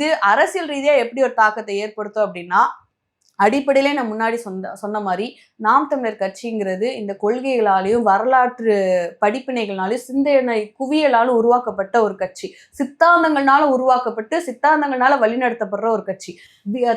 இது அரசியல் ரீதியா எப்படி ஒரு தாக்கத்தை ஏற்படுத்தும் அப்படின்னா அடிப்படையிலே நான் முன்னாடி சொன்ன சொன்ன மாதிரி நாம் தமிழர் கட்சிங்கிறது இந்த கொள்கைகளாலையும் வரலாற்று படிப்பினைகளாலையும் சிந்தனை குவியலாலும் உருவாக்கப்பட்ட ஒரு கட்சி. சித்தாந்தங்கள்னால உருவாக்கப்பட்டு சித்தாந்தங்கள்னால வழிநடத்தப்படுற ஒரு கட்சி.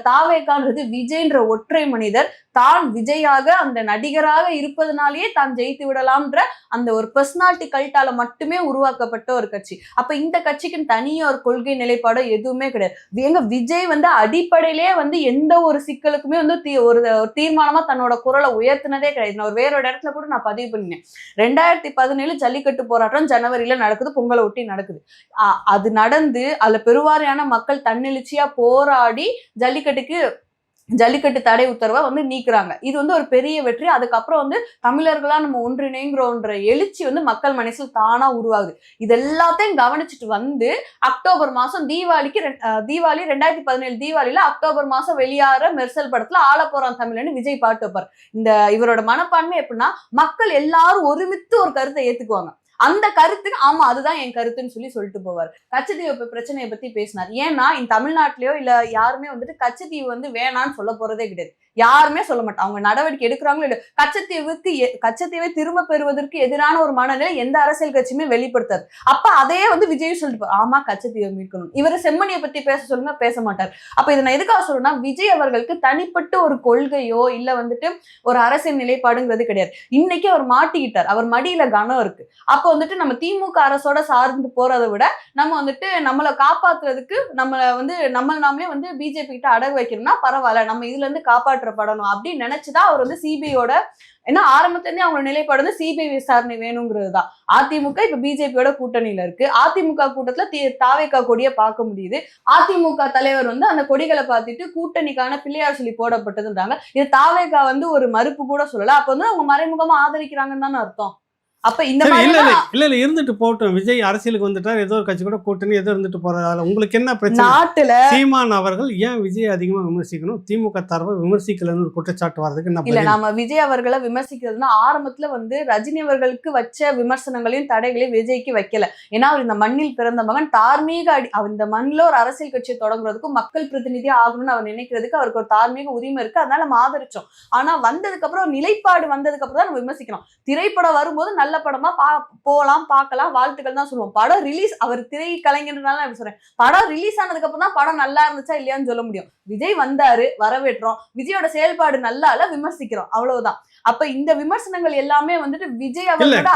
தாவேக்கான்றது விஜய்ன்ற ஒற்றை மனிதர் தான் விஜயாக அந்த நடிகராக இருப்பதனாலேயே தான் ஜெயித்து விடலாம்ன்ற அந்த ஒரு பர்சனாலிட்டி கல்ட்டால மட்டுமே உருவாக்கப்பட்ட ஒரு கட்சி. அப்ப இந்த கட்சிக்குன்னு தனியா ஒரு கொள்கை நிலைப்பாடோ எதுவுமே கிடையாது. எங்க விஜய் வந்து அடிப்படையிலே வந்து எந்த ஒரு சிக்கலுக்குமே வந்து தீ- ஒரு தீர்மானமா தன்னோட குரலை உயர்த்தினதே கிடையாது. நான் ஒரு வேற ஒரு இடத்துல கூட நான் பதிவு பண்ணினேன். ரெண்டாயிரத்தி பதினேழு ஜல்லிக்கட்டு போராட்டம் ஜனவரியில நடக்குது பொங்கலை ஒட்டி நடக்குது. அது நடந்து அதுல பெருவாரியான மக்கள் தன்னெழுச்சியா போராடி ஜல்லிக்கட்டுக்கு ஜல்லிக்கட்டு தடை உத்தரவை வந்து நீக்குறாங்க. இது வந்து ஒரு பெரிய வெற்றி. அதுக்கப்புறம் வந்து தமிழர்களா நம்ம ஒன்றிணைங்கிறோன்ற எழுச்சி வந்து மக்கள் மனசில் தானா உருவாகுது. இது எல்லாத்தையும் கவனிச்சுட்டு வந்து அக்டோபர் மாசம் தீபாவளிக்கு தீபாவளி ரெண்டாயிரத்தி பதினேழு தீபாவளியில அக்டோபர் மாசம் வெளியாகிற மெர்சல் படத்துல ஆள போறான் தமிழ்னு விஜய் பாட்டு வைப்பார். இந்த இவரோட மனப்பான்மை எப்படின்னா மக்கள் எல்லாரும் ஒருமித்து ஒரு கருத்தை ஏத்துக்குவாங்க. அந்த கருத்துக்கு ஆமா அதுதான் என் கருத்துன்னு சொல்லி சொல்லிட்டு போவார். கச்சத்தீவு பிரச்சனையை பத்தி பேசினார். ஏன்னா இந்த தமிழ்நாட்டிலயோ இல்ல யாருமே வந்துட்டு கச்சத்தீவு வந்து வேணான்னு சொல்ல போறதே கிடையாது. யாருமே சொல்ல மாட்டாங்க. அவங்க நடவடிக்கை எடுக்கிறாங்களோ இல்லையோ கச்சத்தீவுக்கு கச்சத்தீவை திரும்ப பெறுவதற்கு எதிரான ஒரு மனநிலை எந்த அரசியல் கட்சியுமே வெளிப்படுத்தாது. அப்ப அதையே வந்து விஜய் சொல்லிட்டு ஆமா கச்சத்தீவை மீட்கணும். இவர் செம்மணியை பத்தி பேச சொல்லுங்க பேச மாட்டார். அப்ப இதை நான் எதுக்காக சொல்றேன்னா விஜய் அவர்களுக்கு தனிப்பட்ட ஒரு கொள்கையோ இல்ல வந்துட்டு ஒரு அரசியல் நிலைப்பாடுங்கிறது கிடையாது. இன்னைக்கு அவர் மாட்டிக்கிட்டார். அவர் மடியில கனம் இருக்கு. அப்போ வந்துட்டு நம்ம திமுக அரசோட சார்ந்து போறதை விட நம்ம வந்துட்டு நம்மளை காப்பாத்துறதுக்கு நம்மளை வந்து நம்ம நாமளே வந்து பிஜேபி கிட்ட அடகு வைக்கணும்னா பரவாயில்ல நம்ம இதுல இருந்து காப்பாற்றப்படணும் அப்படின்னு நினைச்சுதான் அவர் வந்து சிபிஐயோட ஏன்னா ஆரம்பத்துல அவங்க நிலைப்பாடு வந்து சிபிஐ விசாரணை வேணுங்கிறது தான் அதிமுக இப்ப பிஜேபியோட கூட்டணியில இருக்கு. அதிமுக கூட்டத்துல தி- தாவேக்கா கொடியை பார்க்க முடியுது. அதிமுக தலைவர் வந்து அந்த கொடிகளை பார்த்துட்டு கூட்டணிக்கான பிள்ளையார் சொல்லி போடப்பட்டதுன்றாங்க. இது தாவேக்கா வந்து ஒரு மறுப்பு கூட சொல்லல. அப்ப வந்து அவங்க மறைமுகமா ஆதரிக்கிறாங்கன்னு தானே அர்த்தம். அப்ப இந்த இல்ல மாதிரி இல்ல இல்ல இல்ல இருந்துட்டு போகட்டும். விஜய் அரசியலுக்கு வந்துட்டார் ஏதோ ஒரு கட்சி கூட கூட்டணி ஏதோ இருந்துட்டு போறதால உங்களுக்கு என்ன பிரச்சனை? நாட்டுல சீமான் அவர்கள் ஏன் விஜய் அதிகமா விமர்சிக்கணும்? திமுக தரவை விமர்சிக்கலன்னு ஒரு குற்றச்சாட்டு வர்றதுக்கு என்ன இல்ல? நாம விஜய் அவர்களை விமர்சிக்கிறதுனா ஆரம்பத்துல வந்து ரஜினி அவர்களுக்கு வச்ச விமர்சனங்களையும் தடைகளையும் விஜய்க்கு வைக்கல. ஏன்னா அவர் இந்த மண்ணில் பிறந்த மகன். தார்மீக அடி அவர் இந்த மண்ணில் ஒரு அரசியல் கட்சியை தொடங்குறதுக்கும் மக்கள் பிரதிநிதியா ஆகணும்னு அவர் நினைக்கிறதுக்கு அவருக்கு ஒரு தார்மீக உரிமை இருக்கு. அதனால நம்ம ஆதரிச்சோம். ஆனா வந்ததுக்கு அப்புறம் நிலைப்பாடு வந்ததுக்கு அப்புறம் தான் நம்ம விமர்சிக்கணும் திரைப்படம் வரும்போது நல்ல படமா பா போலாம் பார்க்கலாம் வாழ்த்துக்கள் தான் சொல்லுவோம். படம் ரிலீஸ் அவர் திரை கலைஞர்னால நான் இப்படி சொல்றேன். படம் ரிலீஸ் ஆனதுக்கு அப்புறம் தான் படம் நல்லா இருந்துச்சா இல்லையான்னு சொல்ல முடியும். விஜய் வந்தாரு வரவேற்றோம். விஜயோட செயல்பாடு நல்லா இல்ல விமர்சிக்கிறோம். அவ்வளவுதான். அப்ப இந்த விமர்சனங்கள் எல்லாமே வந்துட்டு விஜய் அவர்களோட